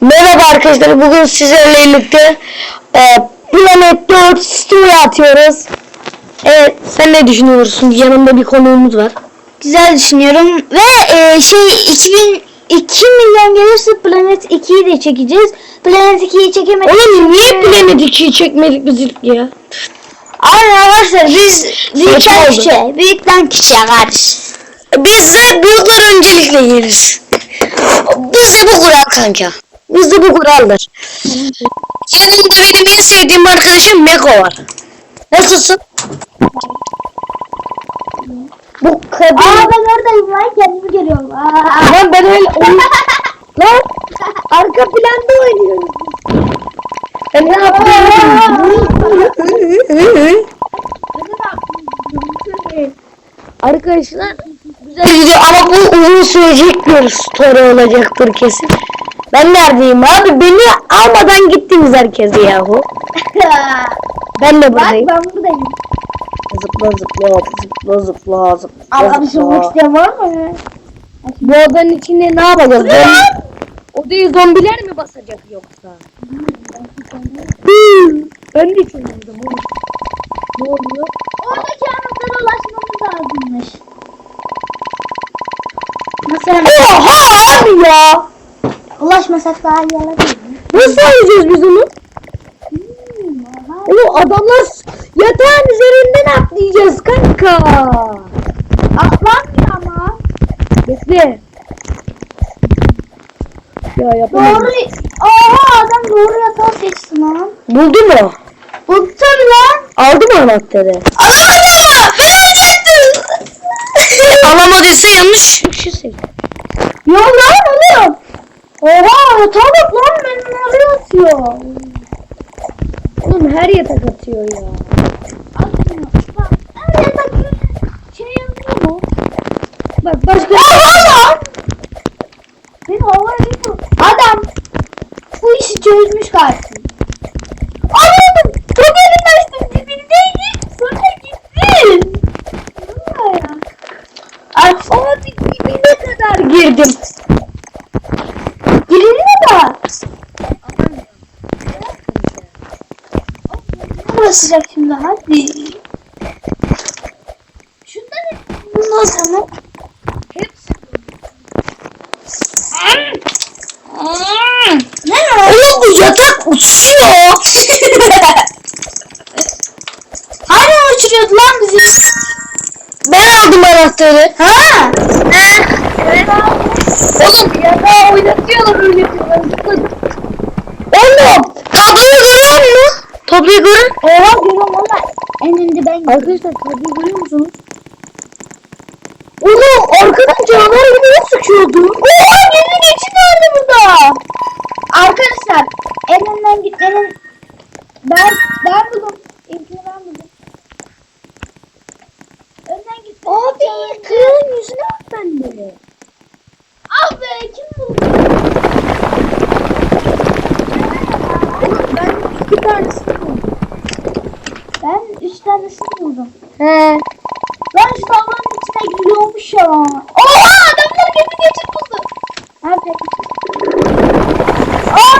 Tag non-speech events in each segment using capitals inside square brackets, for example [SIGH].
Merhaba arkadaşlar. Bugün sizlerle birlikte e, Planet 4 Story atıyoruz. Evet, sen ne düşünüyorsun? Yanımda bir konuğumuz var. Güzel düşünüyorum ve e, şey 2000 2 milyon gelirse Planet 2'yi de çekeceğiz. Planet 2'yi çekemedik. Oğlum niye Planet 2'yi çekmedik biz ilk ya? Aynen arkadaşlar biz büyükten oldu. küçüğe, büyükten küçüğe kardeş. Biz de büyükler öncelikle yeriz. Bizde bu kural kanka. Bizde bu kuraldır. Yanımda benim en sevdiğim arkadaşım Meko var. Nasılsın? Bu kadın... Aa ben oradayım lan kendimi görüyorum. Aa. Lan ben öyle. [LAUGHS] Lan arka planda oynuyorum. Ben ne yapıyorum? Arkadaşlar güzel video ama bu uzun sürecek bir story olacaktır kesin. Ben neredeyim abi? Beni almadan gittiniz herkese yahu. [LAUGHS] Ben de Bak buradayım. ben buradayım. Zıpla zıpla zıpla zıpla zıpla Allah'ım soğuk zıpla. isteyen var mı? Bu odanın içinde ne yapacağız? Zombi... Odayı zombiler mi basacak yoksa? ben de çözüldüm oğlum. Ne oluyor? Oradaki anahtarı ulaşmamız lazımmış. Nasıl? Oha abi ya! Ulaşmasak daha iyi olabilir mi? Nasıl alacağız biz onu? Hmm. Oğlum adamlar yatağın üzerinden atlayacağız kanka. Atlanmıyor ama. Bekle. Ya yapamadım. Doğru. Oha adam doğru yatağı seçti lan. Buldu mu? Bu tabi lan. Aldı mı anahtarı? Alamadı. Alamadıysa yanlış bir şey söyledi. Yok lan. Oha yatağa bak lan benim oraya atıyor. Oğlum her yatak atıyor ya. Atmıyor. Bak. Her yatak şey yazıyor mu? Bak başka Oha lan. Beni havaya bir Adam bu işi çözmüş kardeşim. Anladım. Çok elim açtım dibindeydi. Sonra gitti. Buraya. Aç. Abi dibine kadar girdim. Girelim mi daha? Burası sıcak şimdi hadi. Şundan bundan sonra Hepsi. ne? Oğlum bu yatak uçuyor. [LAUGHS] Hala uçuruyordu lan bizi. Ben aldım anahtarı. Ha? Evet. Oğlum yatağı oynatıyorlar öyle yapıyorlar. Oğlum tabloyu görüyor Tabloyu görün. Oha görüyorum valla. En önde ben Arkadaşlar tabloyu görüyor musunuz? Oğlum arkadan canavar gibi ne sıkıyordu? Oha geri geçin vardı burada. Arkadaşlar en önden gitmenin ben ben buldum. İlkini ben buldum. Önden git. Abi kıyağın yüzüne bak bende. Ah be kim buldu? Oğlum ben iki tanesini buldum. Ben üç tanesini buldum. He. Lan şu tablonun içine giriyormuş ya. Oha adamlar gemi geçit buldu. Abi. Aa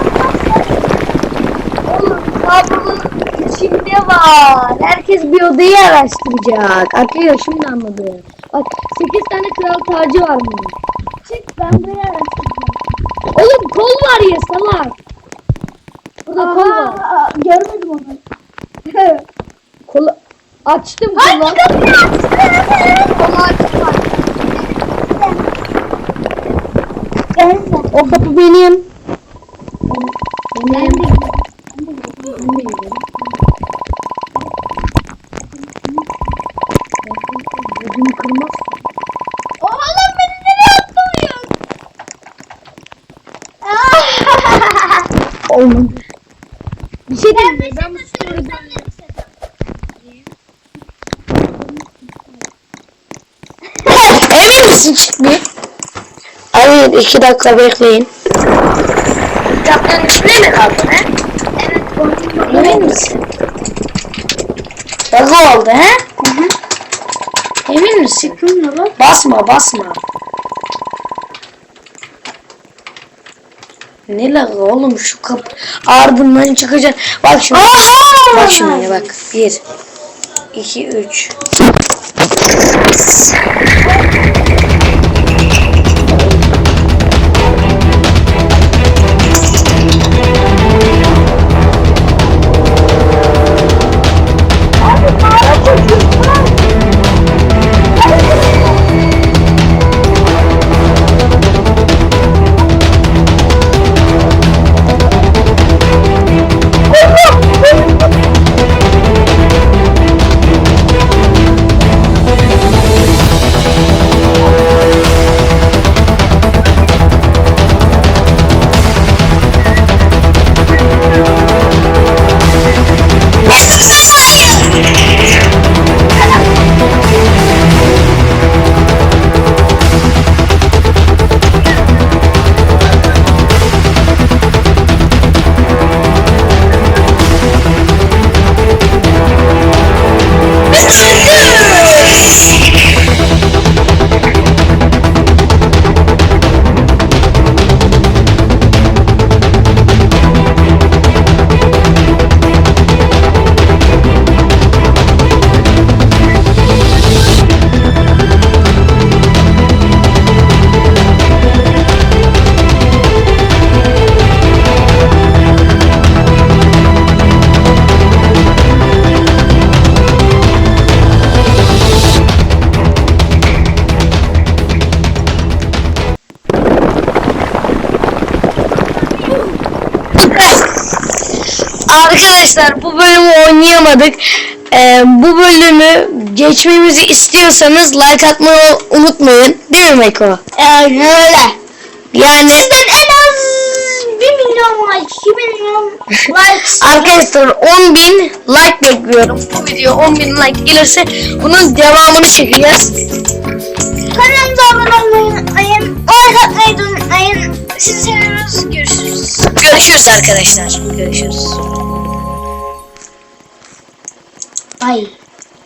Oğlum tablonun içinde var. Herkes bir odayı araştıracak. Akıyor şimdi anladı. Bak 8 tane kral tacı var bunun. çık ben buraya araştıracağım. Oğlum kol var ya salak. Burada kol var. Aa, Görmedim onu. Kolu açtım Hangi kolu. kapıyı açtın? Onu açtım. O kapı benim. Ben Benim. de Ödümü kırmaz. Lan beni nereye attırıyorsun? [LAUGHS] Olmadı. Bir şey diyeyim. mi? Ben bu story'den... Misin çıkmıyor? Hayır iki dakika bekleyin. Kitapların içinde mi kaldı he? Evet. Emin misin? Bak oldu he? Emin misin? Basma basma. Ne la oğlum şu kapı ardından çıkacaksın. Bak şimdi. Bak şimdi bak. Bir. iki, üç. Abi Arkadaşlar bu bölümü oynayamadık. Ee, bu bölümü geçmemizi istiyorsanız like atmayı unutmayın. Değil mi Meko? Aynen öyle. Yani Sizden en az 1 milyon like, 2 milyon like [LAUGHS] arkadaşlar 10.000 like bekliyorum. Bu video 10.000 like gelirse bunun devamını çekeceğiz. Kanalımıza abone olmayı unutmayın. Like atmayı da unutmayın. Sizi seviyoruz. Görüşürüz. Görüşürüz arkadaşlar. Görüşürüz. Ai.